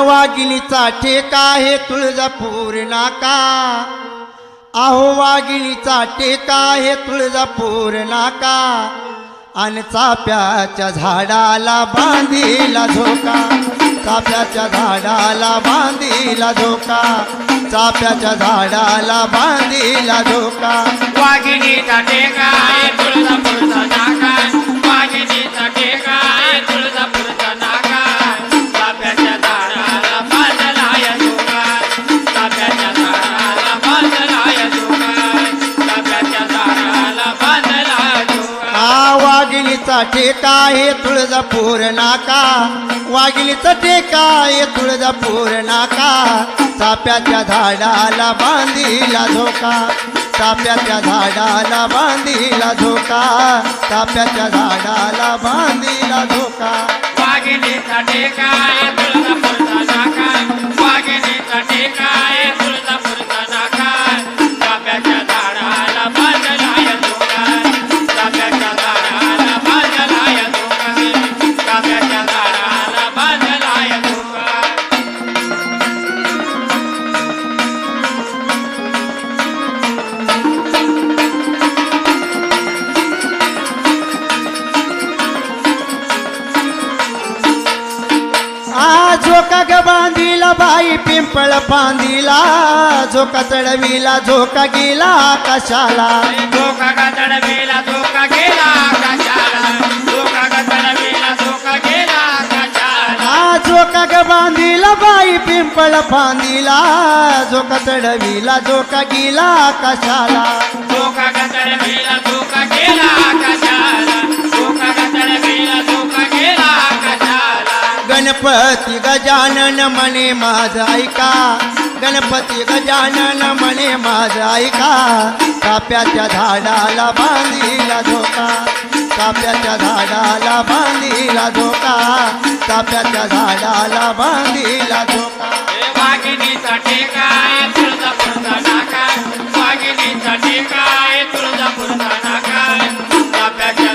वाघिणीचा ठेका आहे तुळजापूर नाका. आहो वाघिणीचा टेका आहे तुळजापूर नाका. आणि चाप्याच्या झाडाला बांधीला झोका. चाप्याच्या झाडाला बांधीला झोका. चाप्याच्या झाडाला बांधीला झोका. वाघिणीचा टेका आहे तुळजापूरचा नाका. ठेका आहे तुळजापूर नाका? वाघिणीचा ठेका आहे तुळजापूर नाका? चाप्याच्या झाडाला बांधीला झोका चाप्याच्या झाडाला बांधीला झोका चाप्याच्या झाडाला बांधीला झोका वाघिणीचा टेका झोका ग बांधीला बाई पिंपळ बांधीला झोका चढविला झोका गेला आकाशाला. धोका का चढवेला धोका गेला आकाशाला. धोका का चढवेला गेला आकाशाला. झोका ग बांधीला बाई पिंपळ बांधीला झोका चढविला झोका गेला आकाशाला. धोका का चढवेला धोका गेला आकाशाला. गणपती गजानन म्हणे माझ ऐका. गणपती गजानन म्हणे माझ ऐका. काप्याच्या झाडाला बांधीला धोका. काप्याच्या झाडाला बांधीला धोका. काप्याच्या झाडाला बांधीला धोका. वाघिणीचा टेका आहे तुळजापूरचा नाका. वाघिणीचा टेका तुळजापूरचा नाका. चाफ्याच्या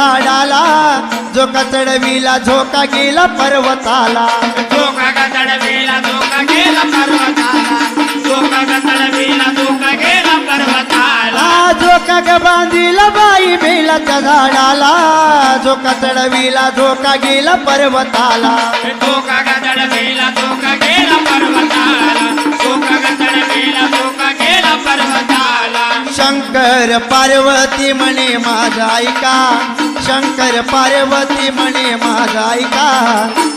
झाडाला झोका चढविला झोका गेला पर्वताला. गेला गेला झोका ग बांधीला बाई बेलाच्या झाडाला. झोका चढविला झोका गेला पर्वताला. धोका का चढवेला धोका गेला पर्वताला. धोका का चढवेला धोका गेला पर्वताला शंकर पार्वती म्हणे माझा ऐका. शंकर पार्वती म्हणे माझा ऐका.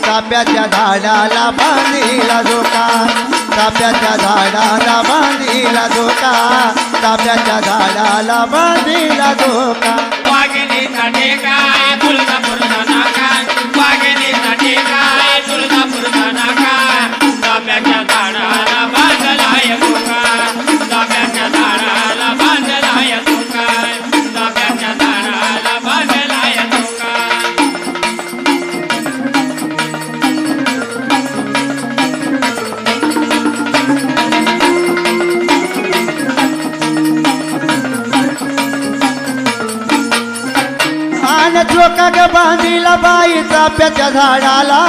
ताप्याच्या झाडाला बांधीला धोका ताप्याच्या झाडाला बांधीला धोका ताप्याच्या झाडाला बांधीला धोका वाघिणीचा टेका आन झोका ग बांधीला बाई चाप्याच्या झाडाला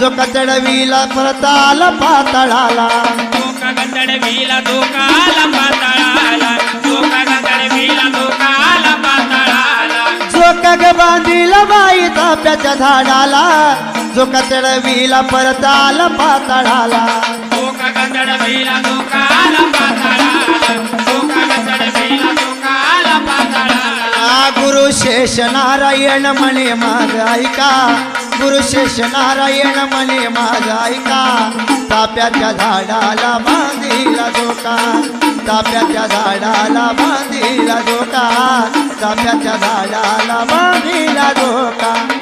झोका चढविला परताला पातळाला. धोका गंधडवीला धोका आला पाताळाला धोका गंधडवीला धोका आला पाताळाला. झोका ग बांधीला बाई चाप्याच्या झाडाला झोका चढविला परताला पातळाला. धोका आला पाताळाला. गुरुशेष शेष नारायण म्हणे माझ ऐका. गुरुशेष नारायण म्हणे माझ ऐका. ताप्याच्या झाडाला बांधीला धोका. ताप्याच्या झाडाला बांधीला धोका. ताप्याच्या झाडाला बांधीला धोका.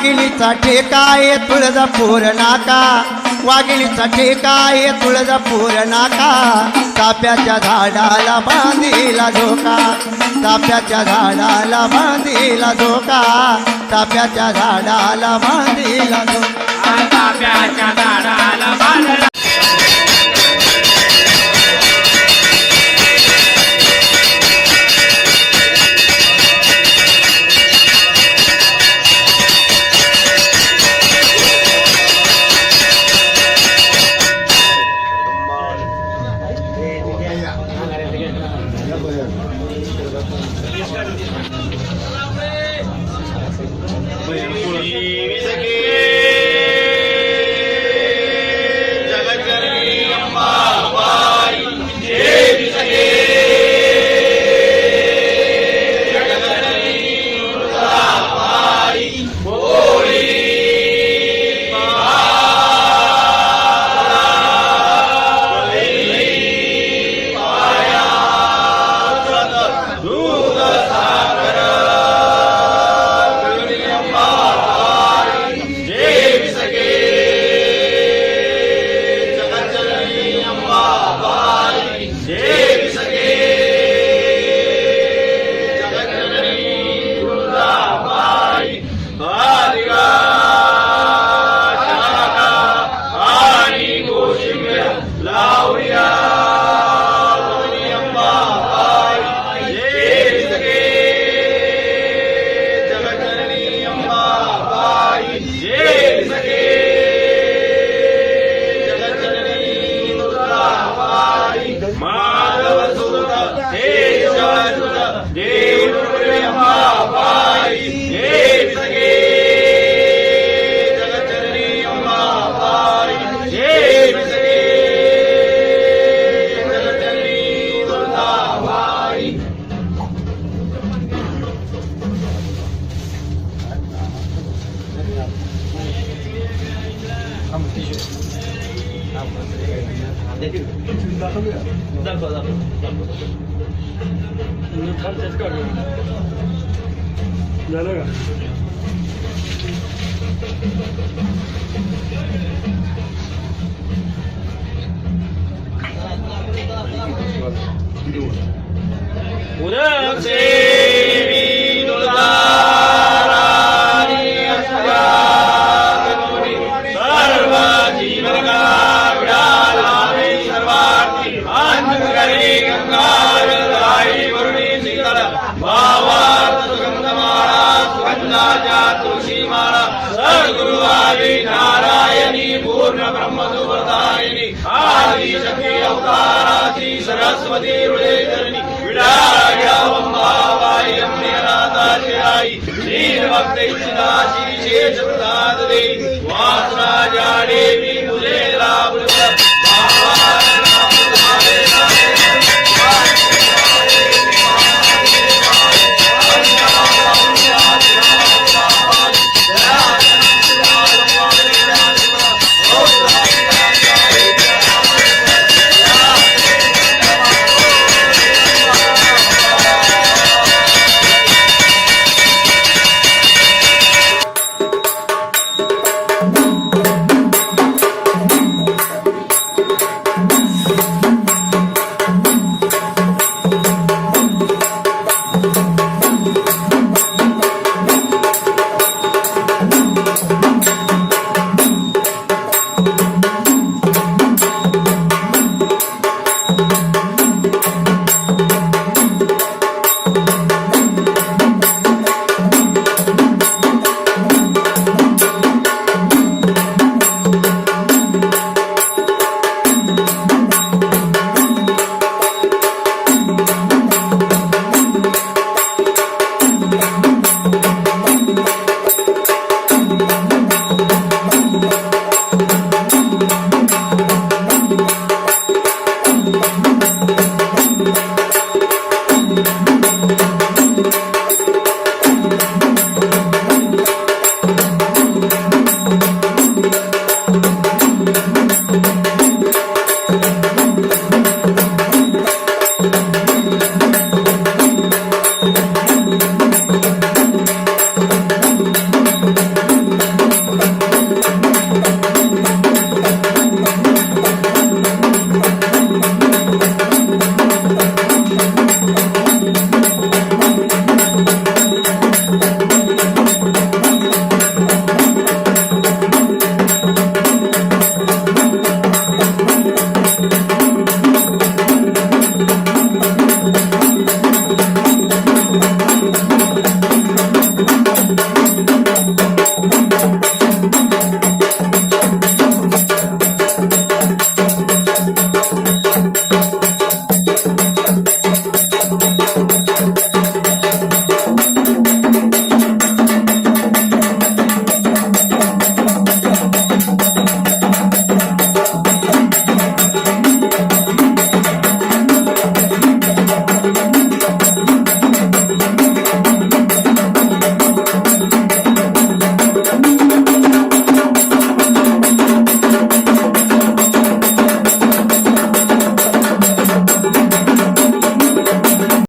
वाघिणीचा ठेका आहे तुळजापूर नाका. वाघिणीचा ठेका आहे तुळजापूर नाका. ताप्याच्या झाडाला बांधीला धोका ताप्याच्या झाडाला बांधीला धोका ताप्याच्या झाडाला बांधीला धोका ताप्याच्या झाडाला बांधला 嗯好的 സുമതിയുടെ വിടായാമം ഭാവായം നിരാതാശയായി ശ്രീരഭക്തൈ ശ്രീശേഷപ്രസാദേ വാസനാചാരേ